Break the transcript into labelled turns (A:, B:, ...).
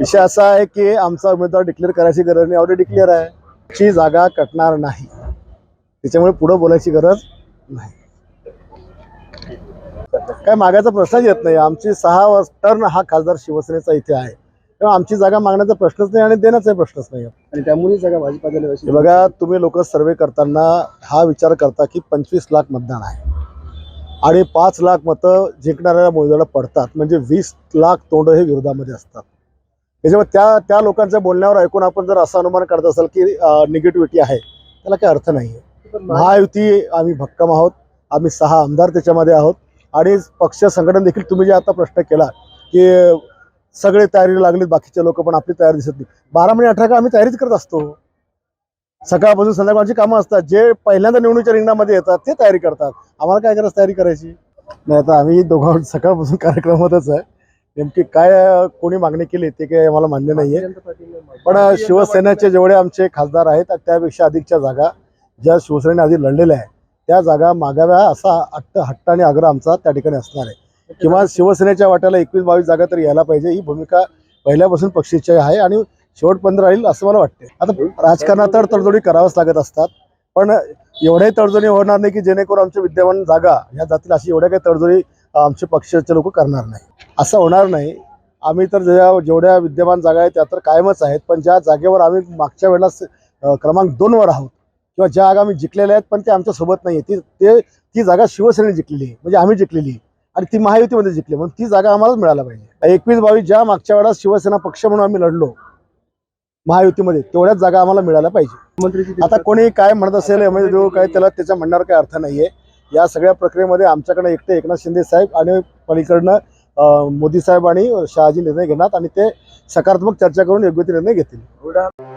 A: विषय असा आहे की आमचा उमेदवार डिक्लेअर करायची गरज नाही. ऑलरेडी डिक्लेअर आहे. ची जागा कटणार नाही. त्याच्यामुळे पुढं बोलायची गरज नाही. काय मागायचा प्रश्नच येत नाही. आमची सहा टर्न हा खासदार शिवसेनेचा इथे आहे. तेव्हा आमची जागा मागण्याचा प्रश्नच नाही आणि देण्याचा प्रश्नच नाही.
B: आणि त्यामुळे भाजपाच्या
A: हे बघा तुम्ही लोक सर्वे करताना हा विचार करता की पंचवीस लाख मतदान आहे. आणि पाच लाख मतं जिंकणाऱ्या उमेदवाराला पडतात. म्हणजे वीस लाख तोंड हे विरोधामध्ये असतात. त्याच्यामुळे त्या त्या लोकांच्या बोलण्यावर ऐकून आपण जर असं अनुमान करत असाल की निगेटिव्हिटी आहे त्याला काही अर्थ नाही आहे महायुती आम्ही भक्कम आहोत. आम्ही सहा आमदार त्याच्यामध्ये आहोत. आणि पक्ष संघटन देखील तुम्ही जे आता प्रश्न केला की सगळे तयारी लागलीत बाकीचे लोक पण आपली तयारी दिसत नाही. बारा महिने अठरा काळ आम्ही तयारीच करत असतो. सकाळपासून संध्याकाळची कामं असतात. जे पहिल्यांदा निवडणुकीच्या रिंगणामध्ये येतात ते तयारी करतात. आम्हाला काय करायचं तयारी करायची? नाही आता आम्ही दोघं सकाळपासून कार्यक्रमातच आहे. नेमकी काय कोणी मागणी केली ते काही आम्हाला मान्य नाहीये. पण शिवसेनेचे जेवढे आमचे खासदार आहेत त्यापेक्षा अधिकच्या जागा ज्या शिवसेनेने आधी लढलेल्या आहेत त्या जागा मागाव्या असा हट्ट हट्ट आणि आग्रह आमचा त्या ठिकाणी असणार आहे. किंवा शिवसेनेच्या वाट्याला एकवीस बावीस जागा तरी यायला पाहिजे ही भूमिका पहिल्यापासून पक्षीची आहे आणि शेवटपर्यंत राहील असं मला वाटते आता राजकारणात तर तडजोडी कराव्याच लागत असतात पण एवढ्याही तडजोडी होणार नाही की जेणेकरून आमच्या विद्यमान जागा ह्या जातील अशी एवढ्या काही तडजोडी आमचे पक्षाचे लोक करणार नाही. असं होणार नाही. आम्ही तर ज्या जेवढ्या विद्यमान जागा आहेत त्या तर कायमच आहेत. पण ज्या जागेवर आम्ही मागच्या वेळेला क्रमांक दोनवर आहोत किंवा ज्या जागा आम्ही जिंकलेल्या आहेत पण ते आमच्यासोबत नाही ती ते ती जागा शिवसेनेने जिंकलेली आहे. म्हणजे आम्ही जिंकलेली आहे. आणि ती महायुतीमध्ये जिंकली म्हणून ती जागा आम्हालाच मिळायला पाहिजे. एकवीस बावीस ज्या मागच्या वेळेला शिवसेना पक्ष म्हणून आम्ही लढलो महायुतीमध्ये तेवढ्याच जागा आम्हाला मिळायला पाहिजे. आता कोणी काय म्हणत असेल यामध्ये जो काय त्याला त्याच्या म्हणण्यावर काही अर्थ नाहीये. या सगळ्या प्रक्रियेमध्ये आमच्याकडे एकटे एकनाथ शिंदे साहेब आणि पलीकडनं मोदी साहेब आणि शहाजी निर्णय घेणार आणि ते सकारात्मक चर्चा करून योग्य ते निर्णय घेतील.
B: बुलढाणा